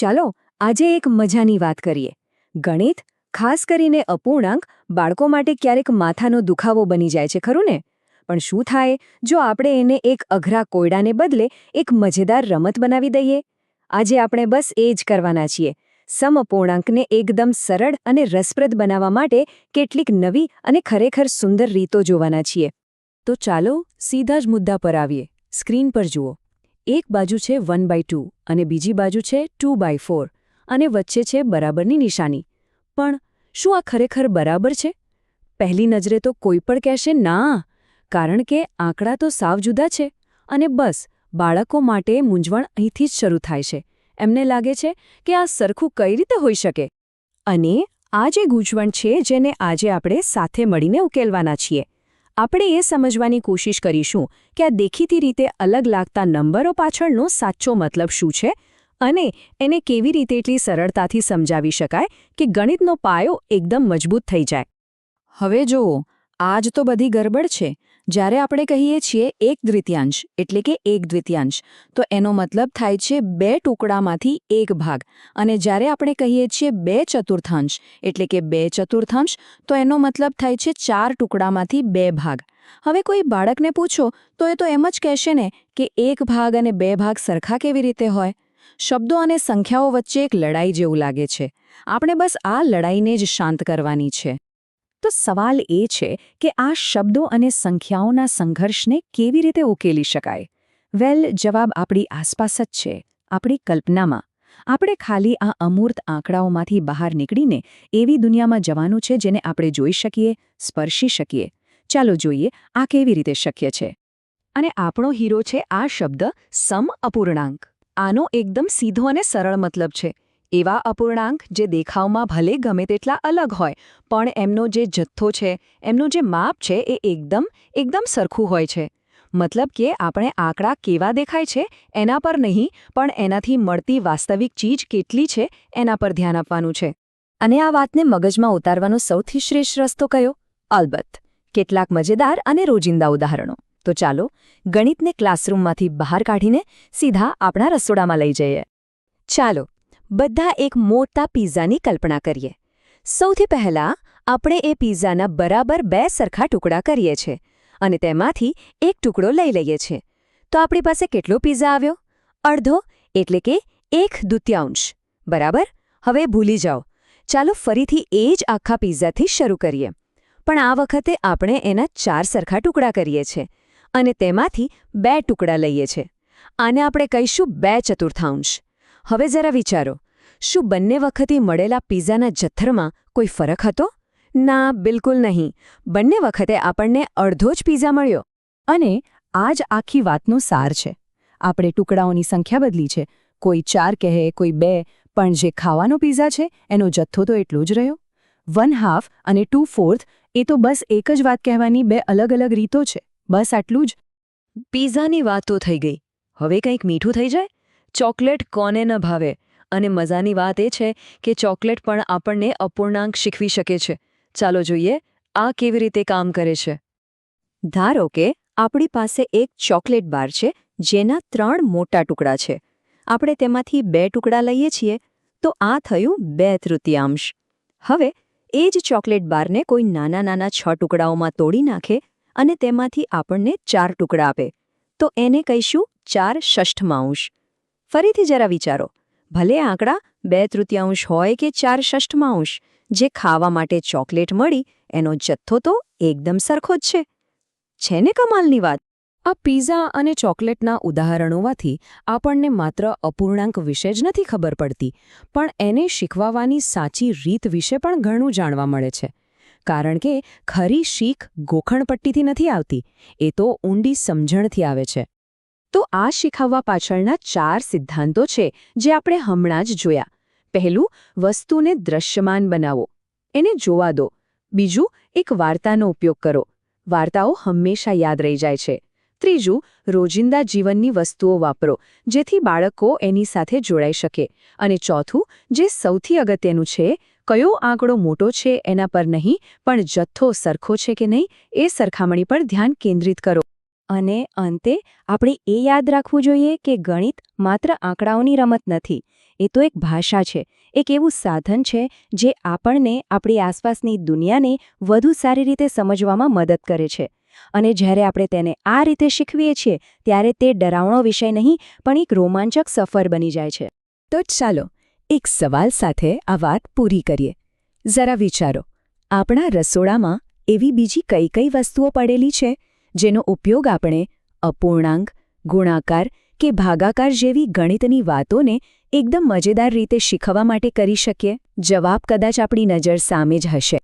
ચાલો આજે એક મજાની વાત કરીએ. ગણિત, ખાસ કરીને અપૂર્ણાંક, બાળકો માટે ક્યારેક માથાનો દુખાવો બની જાય છે, ખરું ને? પણ શું થાય જો આપણે એને એક અઘરા કોયડાને બદલે એક મજેદાર રમત બનાવી દઈએ? આજે આપણે બસ એ જ કરવાના છીએ. સમઅપૂર્ણાંકને એકદમ સરળ અને રસપ્રદ બનાવવા માટે કેટલીક નવી અને ખરેખર સુંદર રીતો જોવાના છીએ. તો ચાલો સીધા જ મુદ્દા પર આવીએ. સ્ક્રીન પર જુઓ. એક બાજુ છે વન બાય ટુ અને બીજી બાજુ છે ટુ બાય ફોર અને વચ્ચે છે બરાબરની નિશાની. પણ શું આ ખરેખર બરાબર છે? પહેલી નજરે તો કોઈ પણ કહેશે, ના, કારણ કે આંકડા તો સાવ જુદા છે અને બસ, બાળકો માટે મૂંઝવણ અહીંથી જ શરૂ થાય છે. એમને લાગે છે કે આ સરખું કઈ રીતે હોઈ શકે? અને આ જે ગૂંચવણ છે જેને આજે આપણે સાથે મળીને ઉકેલવાના છીએ. આપણે એ સમજવાની કોશિશ કરીશું કે આ દેખીતી રીતે અલગ લાગતા નંબરો પાછળનો સાચો મતલબ શું છે અને એને કેવી રીતે એટલી સરળતાથી સમજાવી શકાય કે ગણિતનો પાયો એકદમ મજબૂત થઈ જાય. હવે જુઓ, આજ તો બધી ગરબડ છે. જ્યારે આપણે કહીએ છીએ એક દ્વિતીયાંશ એટલે કે એક દ્વિતીયાંશ, તો એનો મતલબ થાય છે બે ટુકડામાંથી એક ભાગ. અને જ્યારે આપણે કહીએ છીએ બે ચતુર્થાંશ એટલે કે બે ચતુર્થાંશ, તો એનો મતલબ થાય છે ચાર ટુકડામાંથી બે ભાગ. હવે કોઈ બાળકને પૂછો, તો એ તો એમ જ કહેશે ને કે એક ભાગ અને બે ભાગ સરખા કેવી રીતે હોય? શબ્દો અને સંખ્યાઓ વચ્ચે એક લડાઈ જેવું લાગે છે. આપણે બસ આ લડાઈને જ શાંત કરવાની છે. તો સવાલ એ છે કે આ શબ્દો અને સંખ્યાઓના સંઘર્ષને કેવી રીતે ઉકેલી શકાય? વેલ, જવાબ આપણી આસપાસ જ છે, આપણી કલ્પનામાં. આપણે ખાલી આ અમૂર્ત આંકડાઓમાંથી બહાર નીકળીને એવી દુનિયામાં જવાનું છે જેને આપણે જોઈ શકીએ, સ્પર્શી શકીએ. ચાલો જોઈએ આ કેવી રીતે શક્ય છે. અને આપણો હીરો છે આ શબ્દ સમ અપૂર્ણાંક. આનો એકદમ સીધો અને સરળ મતલબ છે. એવા અપૂર્ણાંક જે દેખાવમાં ભલે ગમે તેટલા અલગ હોય, પણ એમનો જે જથ્થો છે, એમનું જે માપ છે એ એકદમ એકદમ સરખું હોય છે. મતલબ કે આપણે આંકડા કેવા દેખાય છે, એના પર નહીં, પણ એનાથી મળતી વાસ્તવિક ચીજ કેટલી છે, એના પર ધ્યાન આપવાનું છે. અને આ વાતને મગજમાં ઉતારવાનો સૌથી શ્રેષ્ઠ રસ્તો કયો? અલબત્ત, કેટલાક મજેદાર અને રોજિંદા ઉદાહરણો. તો ચાલો, ગણિતને ક્લાસરૂમમાંથી બહાર કાઢીને સીધા આપણા રસોડામાં લઈ જઈએ. ચાલો બધા એક મોટા પિઝાની કલ્પના કરીએ. સૌથી પહેલાં આપણે એ પિઝાના બરાબર બે સરખા ટુકડા કરીએ છીએ અને તેમાંથી એક ટુકડો લઈ લઈએ છીએ. તો આપણી પાસે કેટલો પિઝા આવ્યો? અડધો, એટલે કે એક દુત્યાંશ. બરાબર? હવે ભૂલી જાઓ. ચાલો ફરીથી એ જ આખા પિઝાથી શરૂ કરીએ. પણ આ વખતે આપણે એના ચાર સરખા ટુકડા કરીએ છીએ અને તેમાંથી બે ટુકડા લઈએ છીએ. આને આપણે કહીશું બે ચતુર્થાંશ. હવે જરા વિચારો. શું બંને વખતે મળેલા પિઝાના જથ્થરમાં કોઈ ફરક હતો? ના, બિલકુલ નહીં. બંને વખતે આપણને અડધો જ પીઝા મળ્યો. અને આ જ આખી વાતનો સાર છે. આપણે ટુકડાઓની સંખ્યા બદલી છે. કોઈ ચાર કહે, કોઈ બે, પણ જે ખાવાનો પીઝા છે, એનો જથ્થો તો એટલો જ રહ્યો. વન હાફ અને ટુ ફોર્થ, એ તો બસ એક જ વાત કહેવાની બે અલગ અલગ રીતો છે. બસ આટલું જ. પીઝાની વાત તો થઈ ગઈ. હવે કંઈક મીઠું થઈ જાય? ચોકલેટ કોને ન ભાવે? અને મજાની વાત એ છે કે ચોકલેટ પણ આપણને અપૂર્ણાંક શીખવી શકે છે. ચાલો જોઈએ, આ કેવી રીતે કામ કરે છે. ધારો કે, આપણી પાસે એક ચોકલેટ બાર છે, જેના ત્રણ મોટા ટુકડા છે. આપણે તેમાંથી બે ટુકડા લઈએ છીએ, તો આ થયું બે તૃતીયાંશ. હવે, એ જ ચોકલેટ બારને કોઈ નાના નાના છ ટુકડાઓમાં તોડી નાખે અને તેમાંથી આપણને ચાર ટુકડા આપે. તો એને કહીશું ચાર ષષ્ઠમાંશ. ફરીથી જરા વિચારો. ભલે આંકડા બે તૃતીયાંશ હોય કે ચાર ષષ્ઠમાંશ, જે ખાવા માટે ચોકલેટ મળી, એનો જથ્થો તો એકદમ સરખો જ છે. છે ને કમાલની વાત? આ પીઝા અને ચોકલેટના ઉદાહરણોમાંથી આપણને માત્ર અપૂર્ણાંક વિશે જ નથી ખબર પડતી, પણ એને શીખવાવાની સાચી રીત વિશે પણ ઘણું જાણવા મળે છે. કારણ કે ખરી શીખ ગોખણપટ્ટીથી નથી આવતી, એ તો ઊંડી સમજણથી આવે છે. તો આ શીખવવા પાછળના ચાર સિદ્ધાંતો છે, જે આપણે હમણાં જ જોયા. પહેલું, વસ્તુને દ્રશ્યમાન બનાવો. એને જોવા દો. બીજું, એક વાર્તાનો ઉપયોગ કરો. વાર્તાઓ હંમેશા યાદ રહી જાય છે. ત્રીજું, રોજિંદા જીવનની વસ્તુઓ વાપરો, જેથી બાળકો એની સાથે જોડાઈ શકે. અને ચોથું, જે સૌથી અગત્યનું છે, કયો આંકડો મોટો છે એના પર નહીં, પણ જથ્થો સરખો છે કે નહીં, એ સરખામણી પર ધ્યાન કેન્દ્રિત કરો. અને અંતે આપણે એ યાદ રાખવું જોઈએ કે ગણિત માત્ર આંકડાઓની રમત નથી, એ તો એક ભાષા છે, એક એવું સાધન છે જે આપણને આપણી આસપાસની દુનિયાને વધુ સારી રીતે સમજવામાં મદદ કરે છે. અને જ્યારે આપણે તેને આ રીતે શીખવીએ છીએ, ત્યારે તે ડરાવણો વિષય નહીં, પણ એક રોમાંચક સફર બની જાય છે. તો ચાલો, એક સવાલ સાથે આ વાત પૂરી કરીએ. જરા વિચારો, આપણા રસોડામાં એવી બીજી કઈ કઈ વસ્તુઓ પડેલી છે? જેનો ઉપયોગ આપણે અપૂર્ણાંક, ગુણાકાર કે ભાગાકાર જેવી ગણિતની વાતોને એકદમ મજેદાર રીતે શીખવા માટે કરી શકીએ. જવાબ કદાચ આપણી નજર સામે જ હશે.